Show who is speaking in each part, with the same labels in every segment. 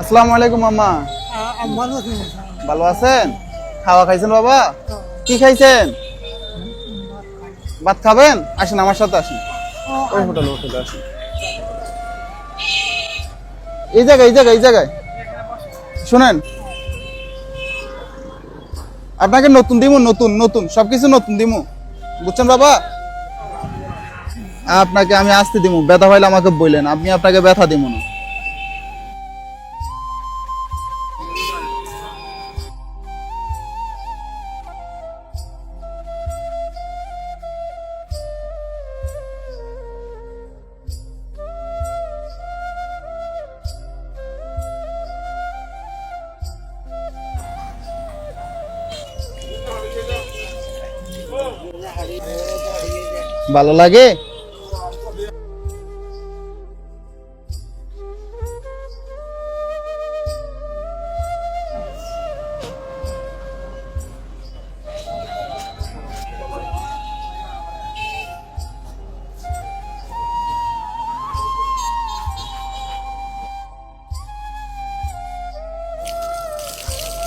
Speaker 1: আসসালামু আলাইকুম মামা ভালো আছেন? খাওয়া খাইছেন বাবা? কি খাইছেন? ভাত খাবেন? আসেন আমার সাথে আসেন। ওই হোটেলে হোটেলে আসেন। এই জায়গায় এই জায়গায় এই জায়গায়। শুনেন। আপনাকে নতুন দিমু নতুন নতুন। সবকিছু নতুন দিমু। বুঝছেন বাবা? আপনাকে আমি আসতে দিমু। ব্যথা হইলে আমাকে বললেন আপনি আপনাকে ব্যথা দিমু না। ভালো লাগে?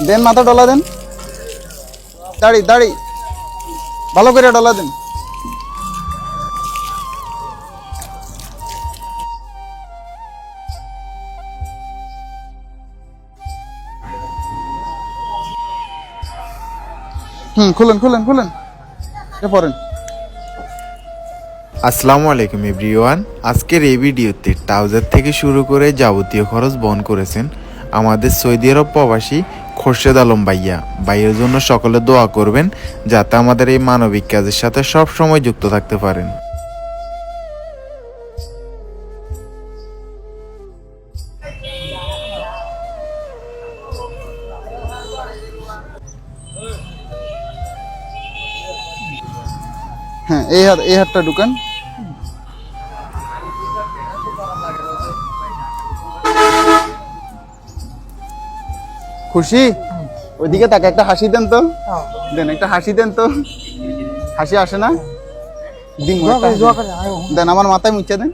Speaker 1: দেন মাথা ডলা দেন। দাড়ি দাড়ি। ভালো করে ডলা দেন। হুম, খুলেন খুলেন খুলেন। এ পড়েন।
Speaker 2: আসসালামু আলাইকুম, এভরিওয়ান। আজকের এই ভিডিওতে ট্রাউজার থেকে শুরু করে যাবতীয় খরচ বহন করেছেন আমাদের সৌদি আরব প্রবাসী খোরশেদ আলম ভাইয়া। ভাইয়ের জন্য সকলে দোয়া করবেন, যাতে আমাদের এই মানবিক কাজের সাথে সব সময় যুক্ত থাকতে পারেন।
Speaker 1: হ্যাঁ এই হাত এই হাতটা ঢুকান। খুশি? ওইদিকে তাকে একটা হাসি দেন তো। দেন একটা হাসি দেন তো। হাসি আসে না? দিন দেন আমার মাথায় মুছে দেন।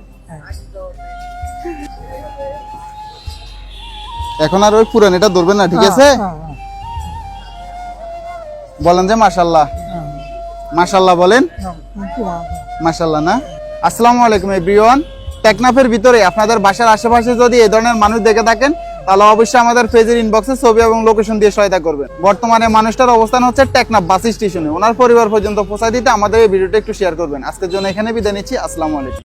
Speaker 1: এখন আর ওই পুরান এটা ধরবেন না ঠিক আছে? বলেন যে মাশাল্লাহ মাশাল্লাহ বলেন। মাশাল্লাহ না? আসসালামু আলাইকুম এভরিওয়ান। টেকনাফের ভিতরে আপনাদের বাসার আশেপাশে যদি এই ধরনের মানুষ দেখে থাকেন, তাহলে অবশ্যই আমাদের ফেজের ইনবক্সে ছবি এবং লোকেশন দিয়ে সহায়তা করবেন। বর্তমানে মানুষটার অবস্থান হচ্ছে টেকনাফ বাস স্টেশনে। ওনার পরিবার পর্যন্ত পৌঁছায় দিতে আমাদের এই ভিডিওটা একটু শেয়ার করবেন। আজকের জন্য এখানে বিদায় নিচ্ছি। আসসালামু আলাইকুম।